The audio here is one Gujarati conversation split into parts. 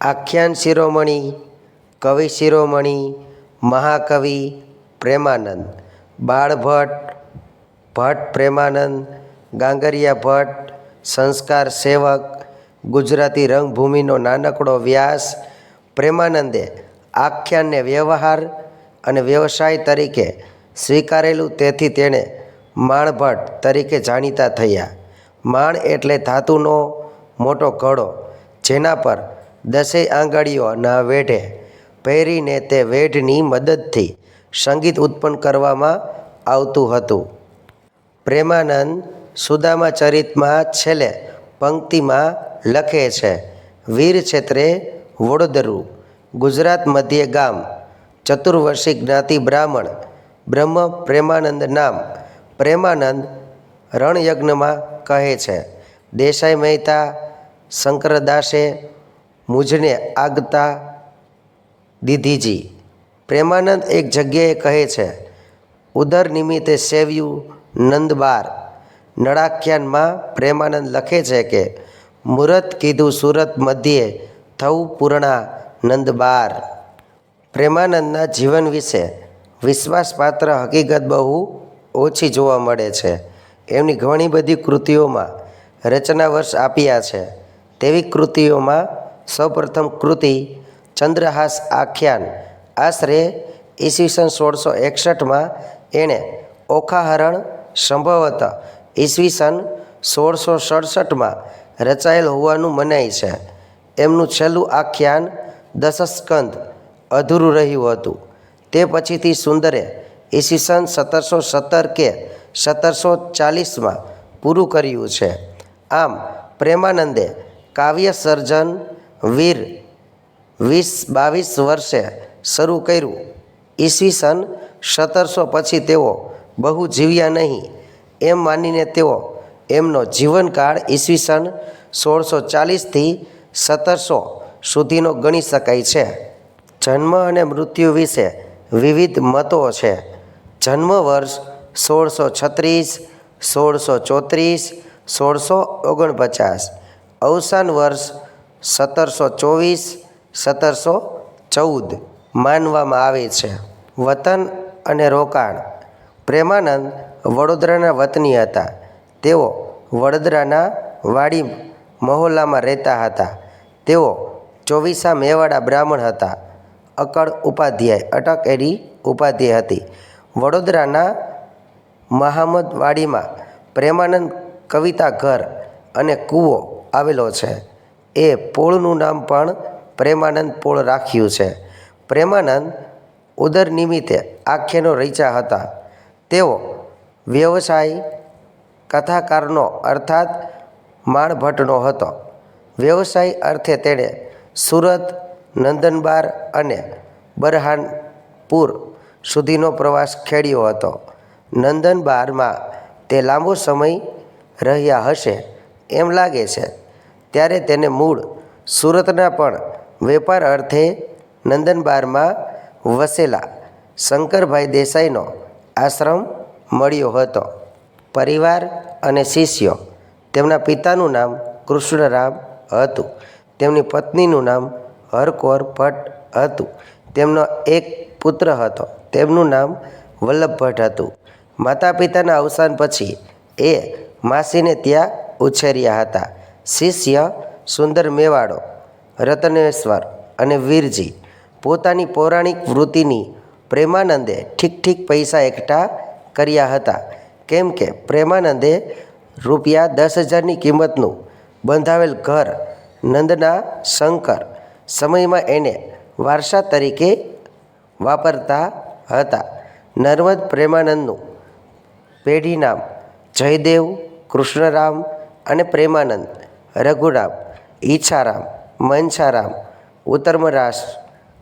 આખ્યાન શિરોમણી, કવિ શિરોમણી, મહાકવિ પ્રેમાનંદ બાળભટ્ટ ભટ્ટ પ્રેમાનંદ, ગાંગરિયા ભટ્ટ, સંસ્કાર સેવક, ગુજરાતી રંગભૂમિનો નાનકડો વ્યાસ, પ્રેમાનંદે આખ્યાનને વ્યવહાર અને વ્યવસાય તરીકે સ્વીકારેલું, તેથી તેણે માણભટ્ટ તરીકે જાણીતા થયા. માણ એટલે ધાતુનો મોટો ઘડો, જેના પર દસેય આંગળીઓના વેઢે પહેરીને તે વેઢની મદદથી સંગીત ઉત્પન્ન કરવામાં આવતું હતું. પ્રેમાનંદ સુદામા ચરિતમાં છેલ્લે પંક્તિમાં લખે છે, વીર ક્ષેત્રે વડોદરું, ગુજરાત મધ્ય ગામ, ચતુર્વર્ષી જ્ઞાતિ બ્રાહ્મણ, બ્રહ્મ પ્રેમાનંદ નામ, પ્રેમાનંદ રણયજ્ઞમાં કહે છે. દેસાઈ મહેતા શંકરદાસે મુજને આગતા દીધીજી. પ્રેમાનંદ એક જગ્યાએ કહે છે, ઉદર નિમિત્તે સેવ્યું નંદબાર નળાખ્યાનમાં પ્રેમાનંદ લખે છે કે, મુરત કીધું સુરત મધ્યે થવું પૂર્ણા નંદબાર પ્રેમાનંદના જીવન વિશે વિશ્વાસપાત્ર હકીકત બહુ ઓછી જોવા મળે છે. એમની ઘણી બધી કૃતિઓમાં રચના વર્ષ આપ્યા છે. તેવી કૃતિઓમાં સૌપ્રથમ કૃતિ ચંદ્રહાસ આખ્યાન. આશરે ઈસવીસન સોળસો એકસઠમાં એણે ઓખાહરણ સંભવત ઈસવીસન સોળસો સડસઠમાં રચાયેલ હોવાનું મનાય છે. એમનું છેલ્લું આખ્યાન દશસ્કંદ અધૂરું રહ્યું હતું. તે પછીથી સુંદરે ઈસવીસન સત્તરસો સત્તર કે સત્તરસો ચાલીસમાં પૂરું કર્યું છે. આમ પ્રેમાનંદે કાવ્ય સર્જન વીર વીસ બાવીસ વર્ષે શરૂ કર્યું. ઈસવીસન સત્તરસો પછી તેઓ બહુ જીવ્યા નહીં. એમ માનીને તેઓ એમનો જીવનકાળ ઈસવીસન સોળસો ચાલીસથી સત્તરસો સુધીનો ગણી શકાય છે. જન્મ અને મૃત્યુ વિશે વિવિધ મતો છે. જન્મ વર્ષ સોળસો છત્રીસ, સોળસો ચોત્રીસ, સોળસો ઓગણપચાસ. અવસાન વર્ષ સત્તરસો ચોવીસ, સત્તરસો ચૌદ માનવામાં આવે છે. વતન અને રોકાણ. પ્રેમાનંદ વડોદરાના વતની હતા. તેઓ વડોદરાના વાડી મહોલ્લામાં રહેતા હતા. તેઓ ચોવીસા મેવાડા બ્રાહ્મણ હતા. અકળ ઉપાધ્યાય, અટક એડી ઉપાધ્યાય હતી. વડોદરાના મહામદવાડીમાં પ્રેમાનંદ કવિતા ઘર અને કૂવો આવેલો છે. એ પોળનું નામ પણ પ્રેમાનંદ પોળ રાખ્યું છે. પ્રેમાનંદ ઉદર નિમિત્તે આખ્યાનો રચ્યા હતા. તેઓ વ્યવસાય કથાકારનો અર્થાત માણભટ્ટનો હતો. વ્યવસાય અર્થે તેણે સુરત, નંદનબાર અને બરહાનપુર સુધીનો પ્રવાસ ખેડ્યો હતો. નંદનબારમાં તે લાંબો સમય રહ્યા હશે એમ લાગે છે. ત્યારે તેને મૂળ સુરતના પણ વેપાર અર્થે નંદનબારમાં વસેલા શંકરભાઈ દેસાઈનો આશ્રમ મળ્યો હતો. પરિવાર અને શિષ્યો તેમના પિતાનું નામ કૃષ્ણરામ હતું. તેમની પત્નીનું નામ હરકોર ભટ્ટ હતું. તેમનો એક પુત્ર હતો. તેમનું નામ વલ્લભ ભટ્ટ હતું. માતા પિતાના અવસાન પછી એ માસીને ત્યાં ઉછેર્યા હતા. શિષ્ય, સુંદર મેવાડો, રતનેશ્વર અને વીરજી પોતાની પૌરાણિક વૃત્તિની પ્રેમાનંદે ઠીક ઠીક પૈસા એકઠા કર્યા હતા. કેમ કે પ્રેમાનંદે રૂપિયા દસ હજારની કિંમતનું બંધાવેલ ઘર નંદના શંકર સમયમાં એને વારસા તરીકે વાપરતા હતા. નર્મદ પ્રેમાનંદનું પેઢી નામ જયદેવ, કૃષ્ણરામ અને પ્રેમાનંદ રઘુરામ, ઈચ્છારામ, મનસારામ, ઉત્તરમરાસ,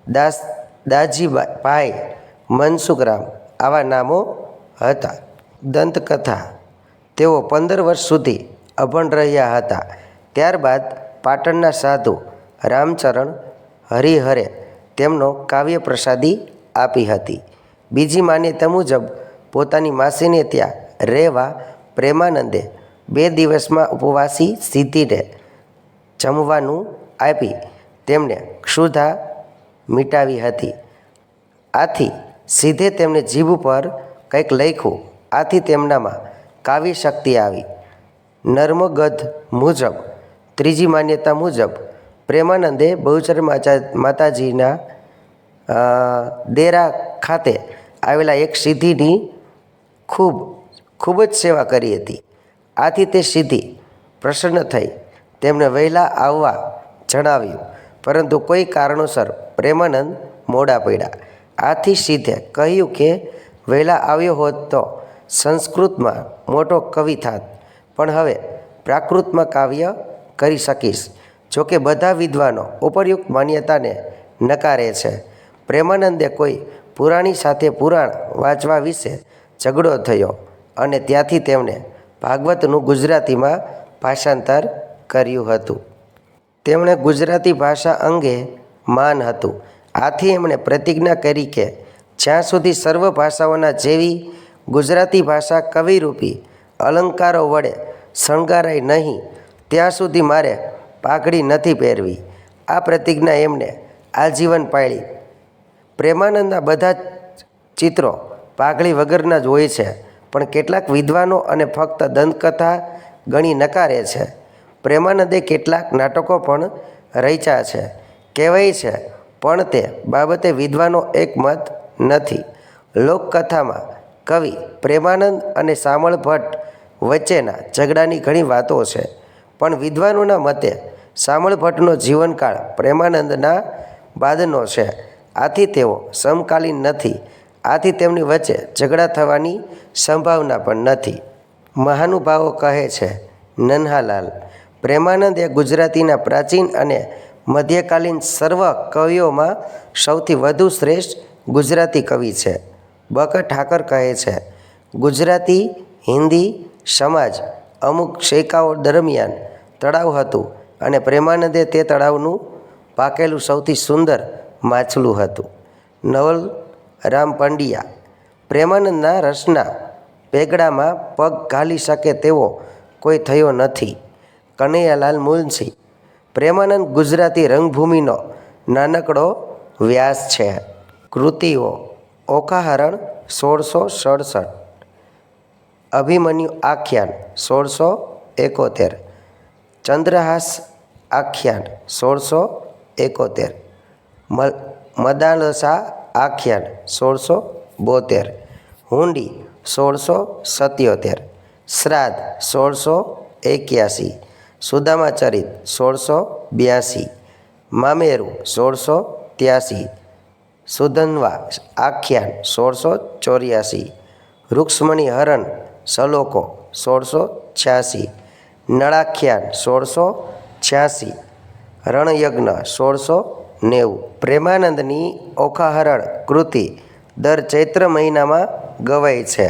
દાસ, દાજીભાઈ, મનસુખરામ આવા નામો હતા. દંતકથા. તેઓ પંદર વર્ષ સુધી અભણ રહ્યા હતા. ત્યારબાદ પાટણના સાધુ રામચરણ હરિહરે તેમનો કાવ્ય પ્રસાદી આપી હતી. બીજી માન્યતા મુજબ પોતાની માસીને ત્યાં રહેવા પ્રેમાનંદે બે દિવસમાં ઉપવાસી સિદ્ધિને જમવાનું આપી તેમણે ક્ષુધા મિટાવી હતી. આથી સીધે તેમને જીભ ઉપર કંઈક લખ્યું. આથી તેમનામાં કાવ્ય શક્તિ આવી. નર્મગધ મુજબ, ત્રીજી માન્યતા મુજબ, પ્રેમાનંદે બહુચર માતા માતાજીના દેરા ખાતે આવેલા એક સિદ્ધિની ખૂબ ખૂબ જ સેવા કરી હતી. આથી તે સિદ્ધિ પ્રસન્ન થઈ. તેમને વહેલા આવવા જણાવ્યું. પરંતુ કોઈ કારણોસર પ્રેમાનંદ મોડા પડ્યા. આથી સીધે કહ્યું કે, વહેલા આવ્યો હોત તો સંસ્કૃતમાં મોટો કવિ થાત. પણ હવે પ્રાકૃતમાં કાવ્ય કરી શકીશ. જોકે બધા વિદ્વાનો ઉપરયુક્ત માન્યતાને નકારે છે. પ્રેમાનંદે કોઈ પુરાણી સાથે પુરાણ વાંચવા વિશે ઝઘડો થયો અને ત્યાંથી તેમણે ભાગવતનું ગુજરાતીમાં ભાષાંતર કર્યું હતું. તેમણે ગુજરાતી ભાષા અંગે માન હતું. આથી એમણે પ્રતિજ્ઞા કરી કે જ્યાં સુધી સર્વ ભાષાઓના જેવી ગુજરાતી ભાષા કવિરૂપી અલંકારો વડે શણગારાય નહીં, ત્યાં સુધી મારે પાઘડી નથી પહેરવી. આ પ્રતિજ્ઞા એમણે આજીવન પાળી પ્રેમાનંદના બધા ચિત્રો પાઘડી વગરના જ હોય છે. પણ કેટલાક વિદ્વાનો અને ફક્ત દંતકથા ગણી નકારે છે. પ્રેમાનંદે કેટલાક નાટકો પણ રચ્યા છે. કહેવાય છે, પણ તે બાબતે વિદ્વાનો એકમત નથી. લોકકથામાં કવિ પ્રેમાનંદ અને સામળ ભટ્ટ વચ્ચેના ઝઘડાની ઘણી વાતો છે, પણ વિદ્વાનોના મતે સામળ ભટ્ટનો જીવનકાળ પ્રેમાનંદના બાદનો છે. આથી તેઓ સમકાલીન નથી. આથી તેમની વચ્ચે ઝઘડા થવાની સંભાવના પણ નથી. મહાનુભાવો કહે છે, નન્હાલાલ, પ્રેમાનંદ એ ગુજરાતીના પ્રાચીન અને મધ્યકાલીન સર્વ કવિઓમાં સૌથી વધુ શ્રેષ્ઠ ગુજરાતી કવિ છે. બક ઠાકર કહે છે, ગુજરાતી, હિન્દી, સમાજ અમુક શેકાઓ દરમિયાન તળાવ હતું અને પ્રેમાનંદે તે તળાવનું પાકેલું સૌથી સુંદર માછલું હતું. નવલ રામ પંડ્યા પ્રેમાનંદના રસના પેગડામાં પગ ઘાલી શકે તેવો કોઈ થયો નથી. કનૈયાલાલ મુનશી, પ્રેમાનંદ ગુજરાતી રંગભૂમિનો નાનકડો વ્યાસ છે. કૃતિઓ ઓખાહરણ સોળસો સડસઠ. અભિમન્યુ આખ્યાન સોળસો એકોતેર. ચંદ્રહાસ આખ્યાન સોળસો એકોતેર. મદાલસા આખ્યાન સોળસો બોતેર. હુંડી સોળસો સત્યોતેર, શ્રાદ્ધ સોળસો એક્યાસી, સુદામાચરિત સોળસો બ્યાસી, મામેરુ સોળસો ત્યાસી, સુધન્વા આખ્યાન સોળસો ચોર્યાસી, રૂક્ષ્મણી હરણ સલોકો સોળસો છ્યાસી, નળાખ્યાન સોળસો છ્યાસી, રણયજ્ઞ સોળસો નેવું. પ્રેમાનંદની ઓખાહરણ કૃતિ દર ચૈત્ર મહિનામાં ગવાય છે.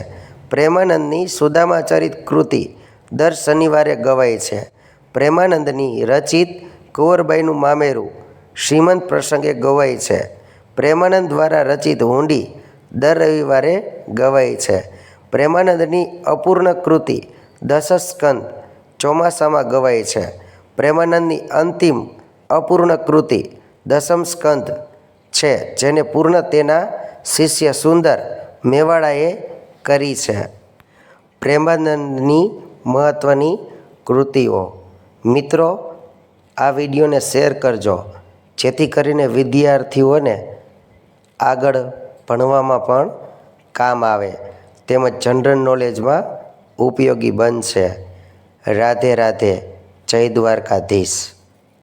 પ્રેમાનંદની સુદામાચરિત કૃતિ દર શનિવારે ગવાય છે. પ્રેમાનંદની રચિત કુંવરબાઈનું મામેરું શ્રીમંત પ્રસંગે ગવાય છે. પ્રેમાનંદ દ્વારા રચિત હુંડી દર રવિવારે ગવાય છે. પ્રેમાનંદની અપૂર્ણ કૃતિ દશસ્કંદ ચોમાસામાં ગવાય છે. પ્રેમાનંદની અંતિમ અપૂર્ણ કૃતિ દસમ સ્કંદ છે, જેને પૂર્ણ તેના શિષ્ય સુંદર મેવાડાએ કરી છે. પ્રેમાનંદની મહત્ત્વની કૃતિઓ. મિત્રો, આ વિડીયોને શેર કરજો. જેથી કરીને વિદ્યાર્થીઓને આગળ ભણવામાં પણ કામ આવે. તેમજ જનરલ નોલેજમાં ઉપયોગી બનશે. રાધે રાધે. જય દ્વારકાધીશ.